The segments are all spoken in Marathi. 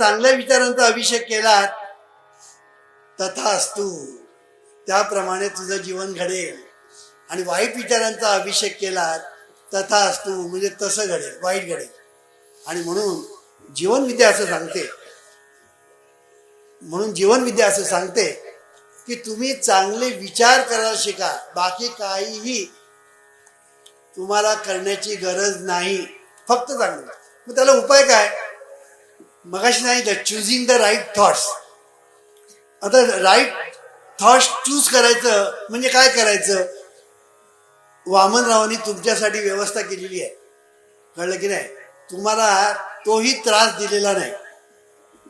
चांगल्या विचारांचा अभिषेक केला तथा असतू त्याप्रमाणे तुझं जीवन घडेल. आणि वाईट विचारांचा अभिषेक केला तथा असतो म्हणजे तसं घडेल वाईट घडेल. आणि म्हणून जीवनविद्या असं सांगते. म्हणून जीवनविद्या असं सांगते की तुम्ही चांगले विचार करायला शिका. बाकी काहीही तुम्हाला करण्याची गरज नाही. फक्त चांगलं. मग त्याला उपाय काय? मगाशी सांगितलं चुझिंग द राईट थॉट्स आता राईट थॉट्स चूज करायचं म्हणजे काय करायचं? वामनरावांनी तुमच्यासाठी व्यवस्था केलेली आहे. कळलं की नाही? तुम्हाला तोही त्रास दिलेला नाही.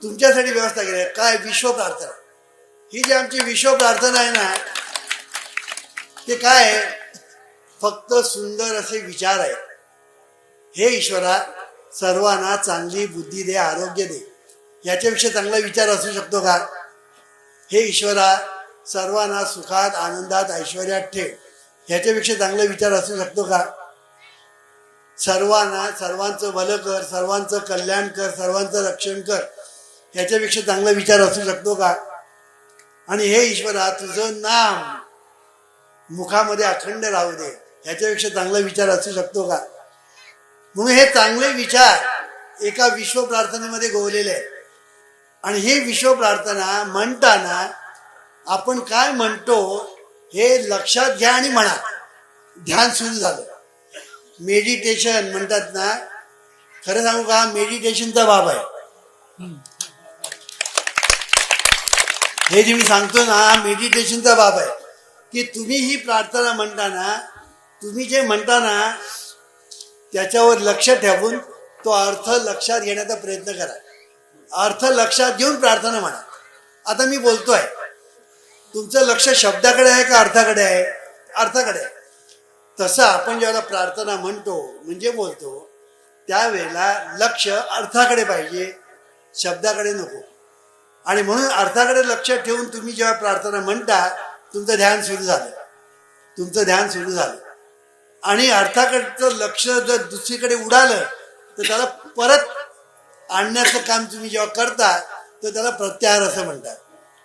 तुमच्यासाठी व्यवस्था केली आहे. काय? विश्व प्रार्थना. ही जी आमची विश्व प्रार्थना आहे ना ते काय? आहे फक्त सुंदर असे विचार आहेत. हे ईश्वरा सर्वांना चांगली बुद्धी दे आरोग्य दे. याच्यापेक्षा चांगला विचार असू शकतो का? हे ईश्वरा सर्वांना सुखात आनंदात ऐश्वर्यात ठेव. याच्यापेक्षा चांगला विचार असू शकतो का? सर्वांना सर्वांचं भलं कर सर्वांचं कल्याण कर सर्वांचं रक्षण कर. याच्यापेक्षा चांगला विचार असू शकतो का? आणि हे ईश्वरा तुझं नाम मुखामध्ये अखंड राहू दे. याच्यापेक्षा चांगला विचार असू शकतो का? म्हणून हे चांगले विचार एका विश्व प्रार्थनेमध्ये गोवलेले आहेत. आणि ही विश्व प्रार्थना म्हणताना आपण काय म्हणतो हे लक्षात घ्या आणि म्हणा. ध्यान सुरू झालं. मेडिटेशन म्हणतात ना खरं सांगू का मेडिटेशनचा बाब आहे. हे जे मी सांगतो ना मेडिटेशनचा बाब आहे. की तुम्ही ही प्रार्थना म्हणताना तुम्ही जे म्हणताना त्याच्यावर लक्ष ठेवून तो अर्थ लक्षात घेण्याचा प्रयत्न करा. अर्थ लक्षात घेऊन प्रार्थना म्हणा. आता मी बोलतोय. तुमचं लक्ष शब्दाकडे आहे का अर्थाकडे आहे? अर्थाकडे आहे. तसं आपण ज्यावेळेला प्रार्थना म्हणतो म्हणजे बोलतो त्यावेळेला लक्ष अर्थाकडे पाहिजे. शब्दाकडे नको. आणि म्हणून अर्थाकडे लक्ष ठेवून तुम्ही जेव्हा प्रार्थना म्हणता तुमचं ध्यान सुरू झालं. तुमचं ध्यान सुरू झालं. आणि अर्थाकडचं लक्ष जर दुसरीकडे उडालं तर त्याला परत आणण्याचं काम तुम्ही जेव्हा करता तर त्याला प्रत्याहार असं म्हणतात.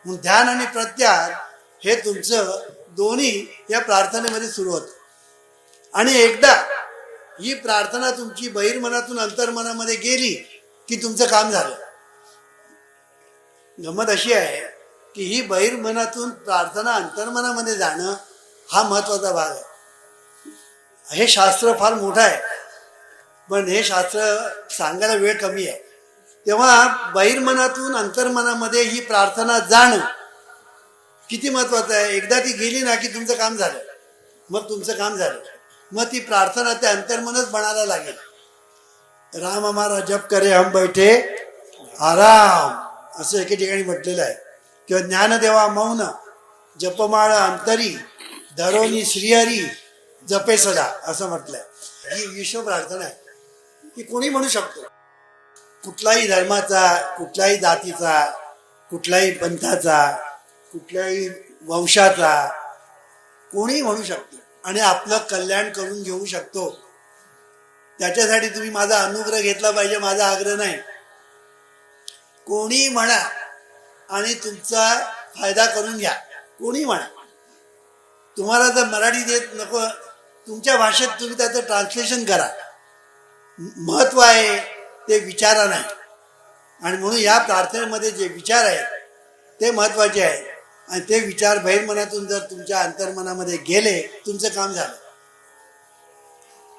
म्हणून ध्यान आणि प्रत्याहार हे तुमचं दोन्ही या प्रार्थनेमध्ये सुरू होतं. आणि एकदा ही प्रार्थना तुमची बहिर्मनातून अंतर्मनामध्ये गेली की तुमचं काम झालं. गमत अशी आहे की ही बहिर्मनातून प्रार्थना अंतर्मनामध्ये जाणं हा महत्त्वाचा भाग आहे. हे शास्त्र फार मोठं आहे. पण हे शास्त्र सांगायला वेळ कमी आहे. तेव्हा बहिर्मनातून अंतर्मनामध्ये ही प्रार्थना जाणं किती महत्वाचं आहे? एकदा ती गेली ना की तुमचं काम झालं. मग तुमचं काम झालं. मग ती प्रार्थना ते अंतर्मनच बनायला लागेल. राम हमारा जप करे हम बैठे आराम असं एके ठिकाणी म्हटलेलं आहे. किंवा ज्ञानदेवा मौन जपमाळ अंतरी धरोनी श्रीहरी जपे सदा असं म्हटलंय. ही विश्व प्रार्थना आहे. ही कोणी म्हणू शकतो कुठलाही धर्माचा कुठल्याही जातीचा कुठल्याही पंथाचा कुठल्याही वंशाचा कोणी म्हणू शकतो आणि आपलं कल्याण करून घेऊ शकतो. त्याच्यासाठी तुम्ही माझा अनुग्रह घेतला पाहिजे माझा आग्रह नाही. कोणी म्हणा आणि तुमचा फायदा करून घ्या. कोणी म्हणा. तुम्हाला जर मराठी देत नको तुमच्या भाषेत तुम्ही त्याचं ट्रान्सलेशन करा. महत्त्व आहे ते विचारा नाही. आणि म्हणून या प्रार्थनेमध्ये जे विचार आहेत ते महत्त्वाचे आहेत. आणि ते विचार बहिर्मनातून जर तुमच्या अंतर्मनामध्ये गेले तुमचं काम झालं.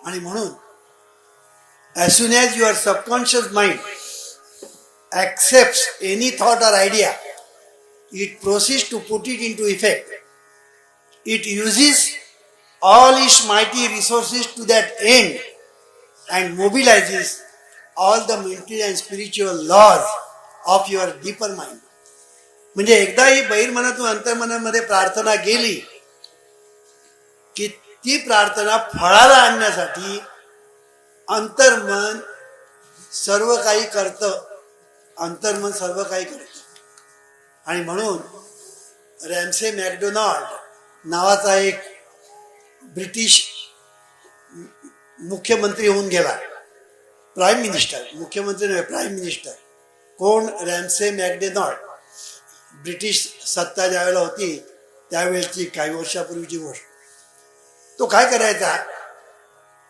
आणि म्हणून as soon as your subconscious mind accept any thought or idea it it to put it into effect it uses all its mighty resources to that end and mobilizes all the mental and spiritual laws of your deeper mind. म्हणजे एकदा ही बहिर्मनातून अंतर्मनामध्ये प्रार्थना गेली की ती प्रार्थना फळाला आणण्यासाठी अंतर्मन सर्व काही करतं अंतर्मन सर्व काही करतं आणि म्हणून रॅमसे मॅकडोनाल्ड नावाचा एक ब्रिटिश मुख्यमंत्री होऊन गेला. प्राईम मिनिस्टर मुख्यमंत्री नव्हे प्राईम मिनिस्टर कोण? Ramsay MacDonald. ब्रिटिश सत्ता ज्यावेळेला होती त्यावेळेची काही वर्षापूर्वीची गोष्ट. तो काय करायचा?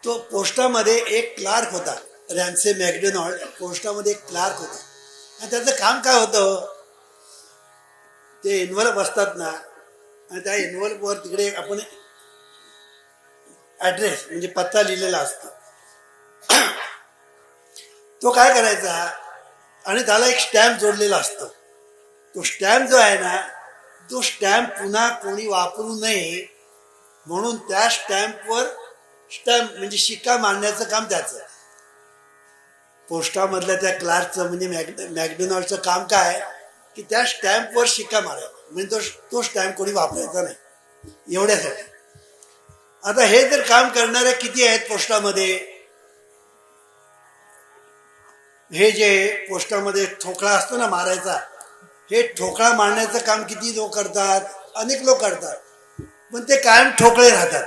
तो पोस्टामध्ये एक क्लार्क होता रॅमसे मॅकडोनॉल्ड. पोस्टामध्ये एक क्लार्क होता. आणि त्याचं काम काय होतं? ते इन्व्हॉल्व असतात ना आणि त्या एनवलपवर तिकडे आपण ॲड्रेस म्हणजे पत्ता लिहिलेला असतो. तो काय करायचा? आणि त्याला एक स्टॅम्प जोडलेला असतो. तो स्टॅम्प जो आहे ना तो स्टॅम्प पुन्हा कोणी वापरू नये म्हणून त्या स्टॅम्पवर स्टॅम्प म्हणजे शिक्का मारण्याचं काम त्याचं. पोस्टामधल्या त्या क्लार्कचं म्हणजे मॅग मॅकडोनॉल्डचं काम काय? की त्या स्टॅम्पवर शिक्का मारायचा. म्हणजे तो तो स्टॅम्प कोणी वापरायचा नाही. एवढ्यासाठी. आता हे जर काम करणाऱ्या किती आहेत पोस्टामध्ये? हे जे पोस्टामध्ये ठोकळा असतो ना मारायचा हे ठोकळा मारण्याचं काम किती लोक करतात? अनेक लोक करतात. पण ते कायम ठोकळे राहतात.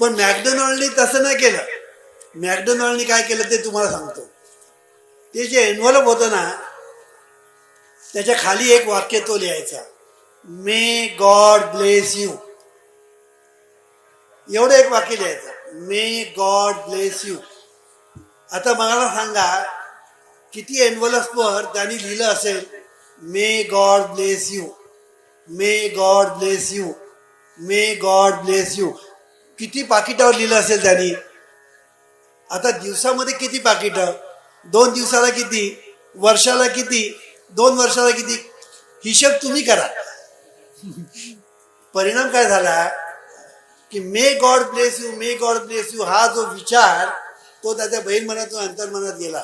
पण मॅकडोनॉल्डनी तसं नाही केलं. मॅकडोनॉल्डनी काय केलं ते तुम्हाला सांगतो. ते जे एन्व्हलप होतं ना त्याच्याखाली एक वाक्य तो लिहायचा. मे गॉड ब्लेस यू एवढं एक वाक्य लिहायचं. मे गॉड ब्लेस यू आता मला सांगा किती एनवलसवर त्यांनी लिहिलं असेल may God bless you may God bless you may God bless you किती पाकिटावर लिहिलं असेल त्यांनी? आता दिवसामध्ये किती पाकिटं? दोन दिवसाला किती? वर्षाला किती? दोन वर्षाला किती? हिशेब तुम्ही करा. परिणाम काय झाला? की may God bless you may God bless you हा जो विचार तो त्याच्या बहीण मनातून अंतर्मनात गेला.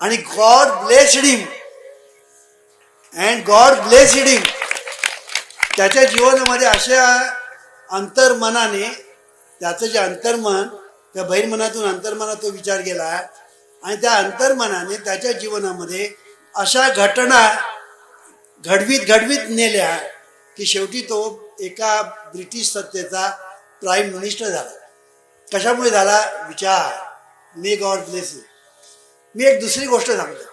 आणि God blessed him and God blessed him त्याच्या जीवनामध्ये अशा अंतर्मनाने त्याचं जे अंतर्मन त्या बहिर्मनातून अंतर्मनात तो विचार गेला. आणि त्या अंतर्मनाने त्याच्या जीवनामध्ये अशा घटना घडवीत घडवीत नेल्या की शेवटी तो एका ब्रिटिश सत्तेचा प्राईम मिनिस्टर झाला. कशामुळे झाला? विचार. मे गॉड ब्लेस यू मी एक दुसरी गोष्ट सांगतो.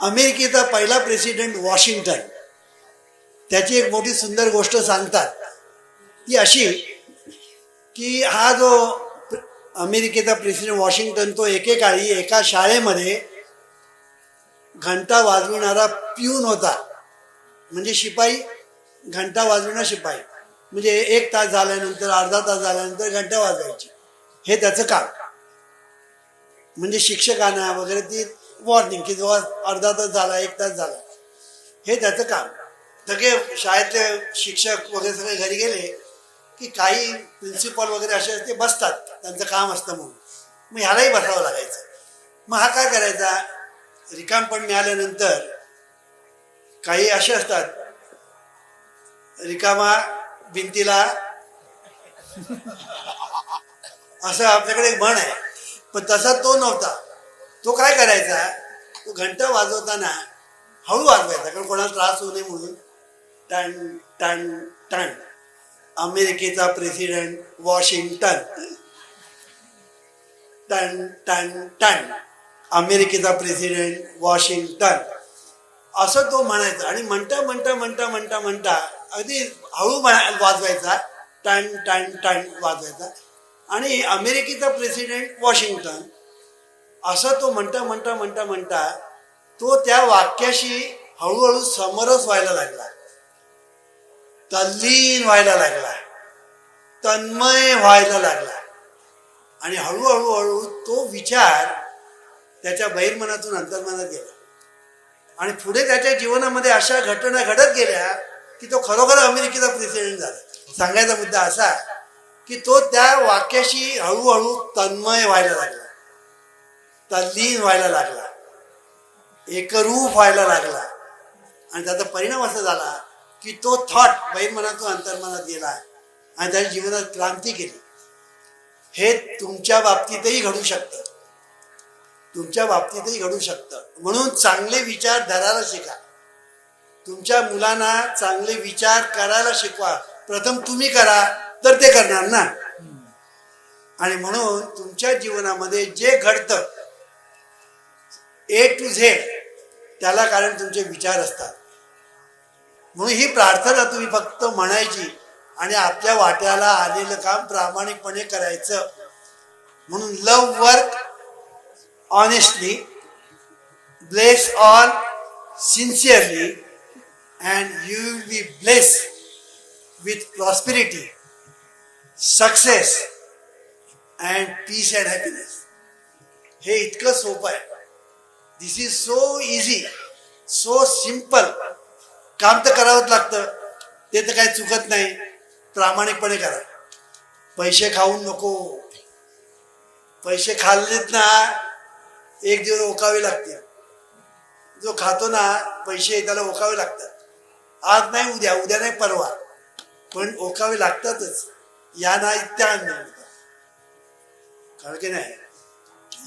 अमेरिकेचा पहिला प्रेसिडेंट वॉशिंग्टन त्याची एक मोठी सुंदर गोष्ट सांगतात. ती अशी की हा जो अमेरिकेचा प्रेसिडेंट वॉशिंग्टन तो एकेकाळी एका शाळेमध्ये घंटा वाजविणारा प्यून होता. म्हणजे शिपाई घंटा वाजवणं शिपाई. म्हणजे एक तास झाल्यानंतर अर्धा तास झाल्यानंतर घंटा वाजवायची. हे त्याचं काम. म्हणजे शिक्षकांना वगैरे ती वॉर्निंग की जेव्हा अर्धा तास झाला एक तास झाला. हे त्याचं काम. सगळे शाळेतले शिक्षक वगैरे सगळे घरी गेले की काही प्रिन्सिपल वगैरे असे ते बसतात. त्यांचं काम असतं म्हणून. मग ह्यालाही बसावं लागायचं. मग हा काय करायचा? रिकामपण मिळाल्यानंतर काही असे असतात. रिकामा भिंतीला. असं आपल्याकडे एक म्हण आहे. पण तसा तो नव्हता. तो काय करायचा? तो घंटा वाजवताना हळू वाजवायचा कारण कोणाला त्रास होऊ नये म्हणून. टन टन टन. अमेरिकेचा प्रेसिडेंट वॉशिंग्टन. टन टन टन. अमेरिकेचा प्रेसिडेंट वॉशिंग्टन. असं तो म्हणायचा. आणि म्हणता म्हणता म्हणता म्हणता म्हणता अगदी हळू म्हणा वाजवायचा. टाइम टाइम टाइम वाजवायचा. आणि अमेरिकेचा प्रेसिडेंट वॉशिंग्टन असं तो म्हणता म्हणता म्हणता म्हणता तो त्या वाक्याशी हळूहळू समरस व्हायला लागला. तल्लीन व्हायला लागला. तन्मय व्हायला लागला. आणि हळूहळू हळू तो विचार त्याच्या बहिर्मनातून अंतर्मनात गेला. आणि पुढे त्याच्या जीवनामध्ये अशा घटना घडत गेल्या की तो खरोखर अमेरिकेचा प्रेसिडेंट झाला. सांगायचा मुद्दा असा की तो त्या वाक्याशी हळूहळू तन्मय व्हायला लागला. तल्लीन व्हायला लागला. एकरूप व्हायला लागला. आणि त्याचा परिणाम असा झाला की तो थॉट बहिर्मनातून अंतर्मनात गेला आणि त्याच्या जीवनात क्रांती केली. हे तुमच्या बाबतीतही घडू शकतं. तुमच्या बाबतीतही घडू शकतं. म्हणून चांगले विचार धरायला शिका. तुमच्या मुलांना चांगले विचार करायला शिकवा. प्रथम तुम्ही करा तर ते करणार ना? आणि म्हणून तुमच्या जीवनामध्ये जे घडतं ए टू झेड त्याला कारण तुमचे विचार असतात. म्हणून ही प्रार्थना तुम्ही फक्त म्हणायची आणि आपल्या वाट्याला आलेलं काम प्रामाणिकपणे करायचं. म्हणून love work honestly bless all sincerely, and you will be bless with prosperity, success and peace and happiness. हे इतकं सोपं आहे. This is so easy so simple काम तर करावंच लागतं. ते तर काही चुकत नाही. प्रामाणिकपणे करा. पैसे खाऊन नको. पैसे खाल्लेत ना. एक दिवस ओकावे लागते. जो खातो ना पैसे त्याला ओकावे लागतात. आज नाही उद्या. उद्या नाही परवा. पण ओकावे लागतातच. या नाही त्या नाही कारण की नाही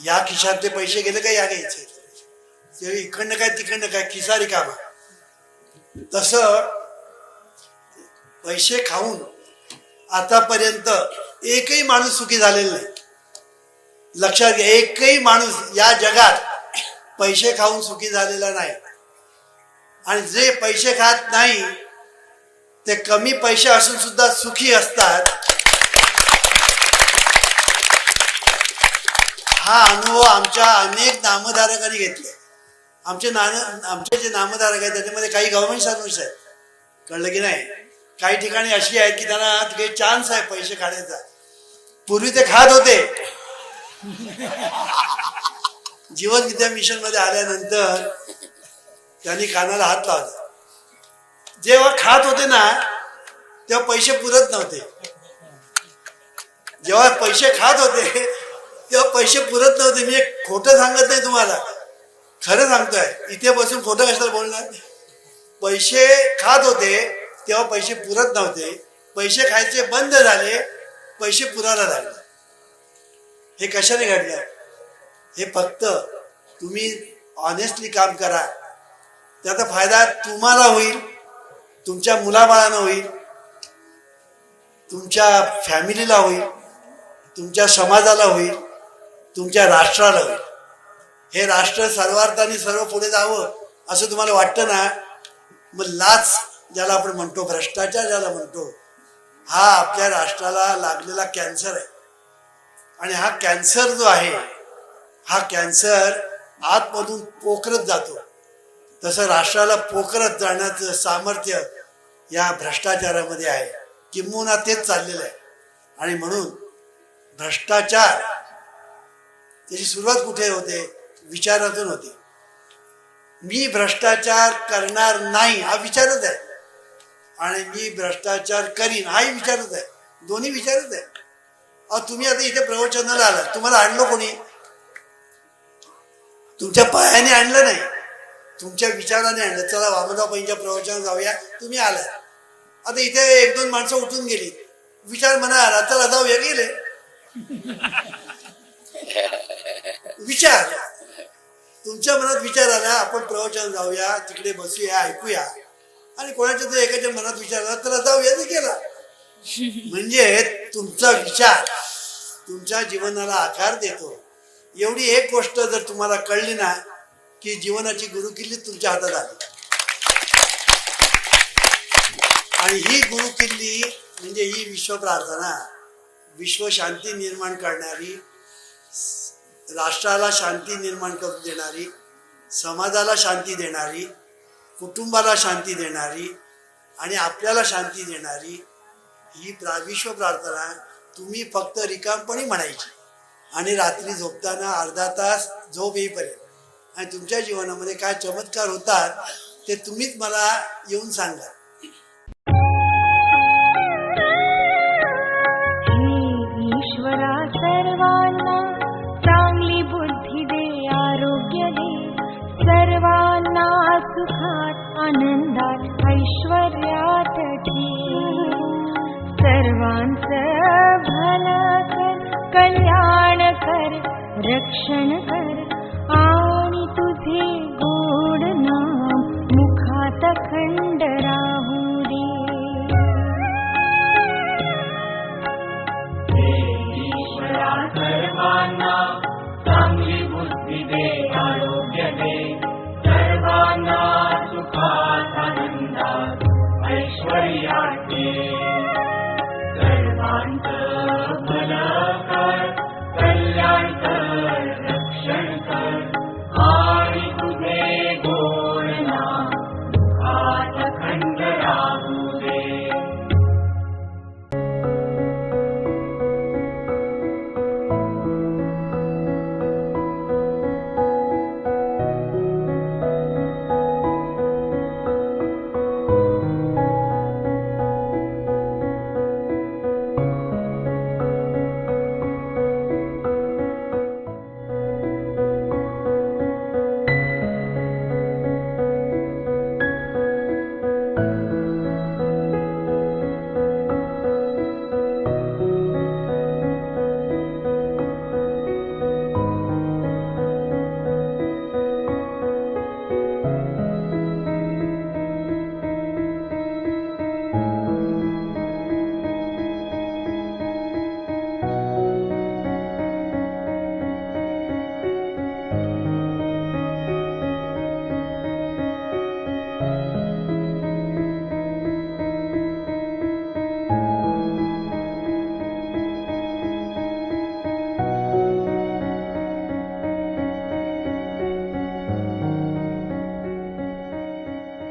या खिशातले पैसे गेले का या घ्यायचे? ते इकडनं काय तिकडनं काय? खिसा रिकामा तस पैसे खाऊन आतापर्यंत एकही माणूस सुखी झालेला नाही. लक्षात घ्या एकही माणूस या जगात पैसे खाऊन सुखी झालेला नाही. आणि जे पैसे खात नाही ते कमी पैसे असून सुद्धा सुखी असतात. हा अनुभव आमच्या अनेक नामधारकांनी घेतले. आमचे नान आमचे जे नामधारक आहेत त्याच्यामध्ये काही गव्हर्नमेंट सर्व्हिस आहेत. कळलं की नाही? काही ठिकाणी अशी आहेत की त्यांना काही चान्स आहे पैसे काढायचा. पूर्वी ते खात होते. जीवन विद्या मिशनमध्ये आल्यानंतर त्यांनी कानाला हात लावला. जेव्हा खात होते ना तेव्हा पैसे पुरत नव्हते. जेव्हा पैसे खात होते तेव्हा पैसे पुरत नव्हते. मी एक खोटं सांगत नाही तुम्हाला. खरं सांगतोय. इथे बसून खोटं कशाला बोलणार? पैसे खात होते तेव्हा पैसे पुरत नव्हते. पैसे खायचे बंद झाले पैसे पुरायला लागले. हे कशाने घडलं हे फक्त तुम्ही ऑनेस्टली काम करा. त्याचा फायदा तुम्हाला होईल तुमच्या मुलाबाळांना होईल तुमच्या फॅमिलीला होईल तुमच्या समाजाला होईल तुमच्या राष्ट्राला होईल. हे राष्ट्र सर्वार्थाने सर्व पुढे जावं असं तुम्हाला वाटतं ना? मग लाच ज्याला आपण म्हणतो भ्रष्टाचार ज्याला म्हणतो हा आपल्या राष्ट्राला लागलेला कॅन्सर आहे. आणि हा कॅन्सर जो आहे हा कॅन्सर आतमधून पोखरत जातो. तसं राष्ट्राला पोखरत जाण्याचं सामर्थ्य या भ्रष्टाचारामध्ये आहे. किंबहुना तेच चाललेलं आहे. आणि म्हणून भ्रष्टाचार त्याची सुरुवात कुठे होते? विचारातून होते. मी भ्रष्टाचार करणार नाही हा विचारच आहे. आणि मी भ्रष्टाचार करीन हाही विचारच आहे. दोन्ही विचारच आहे. अहो तुम्ही आता इथे प्रवचनाला आला तुम्हाला आणलं कोणी? तुमच्या पायाने आणलं नाही. तुमच्या विचाराने आणलं. चला वामदाबाईंच्या पैंच्या प्रवचनात जाऊया. तुम्ही आला आता इथे एक दोन माणसं उठून गेली. विचार म्हणा चला जाऊया गेले. विचार. तुमच्या मनात विचार आला आपण प्रवचन जाऊया तिकडे बसूया ऐकूया. आणि कोणाच्या तरी एकाच्या मनात विचार आला त्याला जाऊया ते केला म्हणजे तुमचा विचार तुमच्या जीवनाला आकार देतो. एवढी एक गोष्ट जर तुम्हाला कळली ना की जीवनाची गुरुकिल्ली तुमच्या हातात आली. आणि ही गुरुकिल्ली म्हणजे ही विश्व प्रार्थना विश्व शांती निर्माण करणारी राष्ट्राला शांती निर्माण करून देणारी समाजाला शांती देणारी कुटुंबाला शांती देणारी आणि आपल्याला शांती देणारी ही प्रा विश्व प्रार्थना तुम्ही फक्त रिकामपणी म्हणायची. आणि रात्री झोपताना अर्धा तास झोप येईपर्यंत. आणि तुमच्या जीवनामध्ये काय चमत्कार होतात ते तुम्हीच मला येऊन सांगा. ईश्वरा सर्वांना चांगली बुद्धी दे आरोग्य दे. सर्वांना सुखात आनंदात ऐश्वर्यात ठेव. सर्वांचं भलं कर कल्याण आणि तुझे गोड नाम मुखात खंड